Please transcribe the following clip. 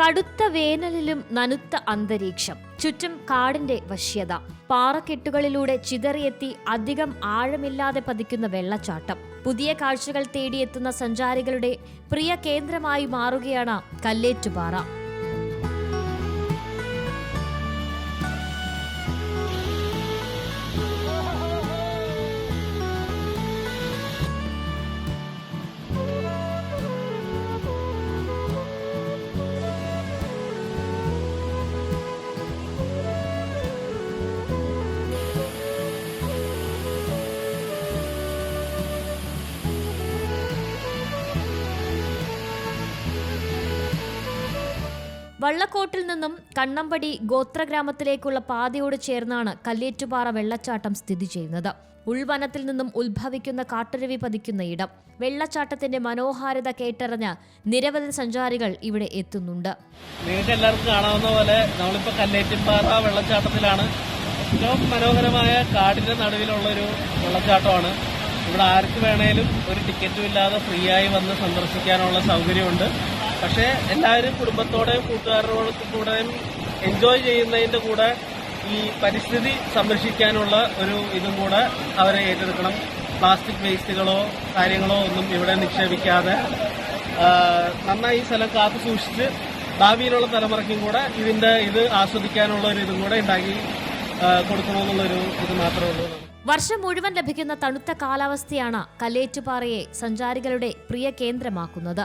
കടുത്ത വേനലിലും നനുത്ത അന്തരീക്ഷം. ചുറ്റും കാടിന്റെ വശ്യത. പാറക്കെട്ടുകളിലൂടെ ചിതറിയെത്തി അധികം ആഴമില്ലാതെ പതിക്കുന്ന വെള്ളച്ചാട്ടം. പുതിയ കാഴ്ചകൾ തേടിയെത്തുന്ന സഞ്ചാരികളുടെ പ്രിയ കേന്ദ്രമായി മാറുകയാണ് കല്ലേറ്റുപാറ. വള്ളക്കോട്ടിൽ നിന്നും കണ്ണമ്പടി ഗോത്രഗ്രാമത്തിലേക്കുള്ള പാതയോട് ചേർന്നാണ് കല്ലേറ്റുപാറ വെള്ളച്ചാട്ടം സ്ഥിതി ചെയ്യുന്നത്. ഉൾവനത്തിൽ നിന്നും ഉത്ഭവിക്കുന്ന കാട്ടുരവി പതിക്കുന്ന ഇടം. വെള്ളച്ചാട്ടത്തിന്റെ മനോഹാരിത കേട്ടറിഞ്ഞ് നിരവധി സഞ്ചാരികൾ ഇവിടെ എത്തുന്നുണ്ട്. എല്ലാവർക്കും കാണാവുന്ന പോലെ നമ്മളിപ്പോൾ കല്ലേറ്റിപ്പാറ വെള്ളച്ചാട്ടത്തിലാണ്. ഏറ്റവും മനോഹരമായ കാടിന്റെ നടുവിലുള്ള ഒരു വെള്ളച്ചാട്ടമാണ്. ഇവിടെ ആർക്ക് വേണേലും ഒരു ടിക്കറ്റും ഇല്ലാതെ ഫ്രീ ആയി വന്ന് സന്ദർശിക്കാനുള്ള സൗകര്യമുണ്ട്. പക്ഷേ എല്ലാവരും കുടുംബത്തോടെയും കൂട്ടുകാരോടൊപ്പം കൂടെയും എൻജോയ് ചെയ്യുന്നതിന്റെ കൂടെ ഈ പരിസ്ഥിതി സംരക്ഷിക്കാനുള്ള ഒരു ഇതും കൂടെ അവരെ ഏറ്റെടുക്കണം. പ്ലാസ്റ്റിക് വേസ്റ്റുകളോ കാര്യങ്ങളോ ഒന്നും ഇവിടെ നിക്ഷേപിക്കാതെ നന്നായി സ്ഥലം കാത്തു സൂക്ഷിച്ച് ഭാവിയിലുള്ള തലമുറയ്ക്കും കൂടെ ഇതിന്റെ ഇത് ആസ്വദിക്കാനുള്ള ഒരു ഇതും കൂടെ ഉണ്ടാക്കി കൊടുക്കണമെന്നുള്ളൊരു ഇത് മാത്രമേ ഉള്ളൂ. വർഷം മുഴുവൻ ലഭിക്കുന്ന തണുത്ത കാലാവസ്ഥയാണ് കല്ലേറ്റുപാറയെ സഞ്ചാരികളുടെ പ്രിയ കേന്ദ്രമാക്കുന്നത്.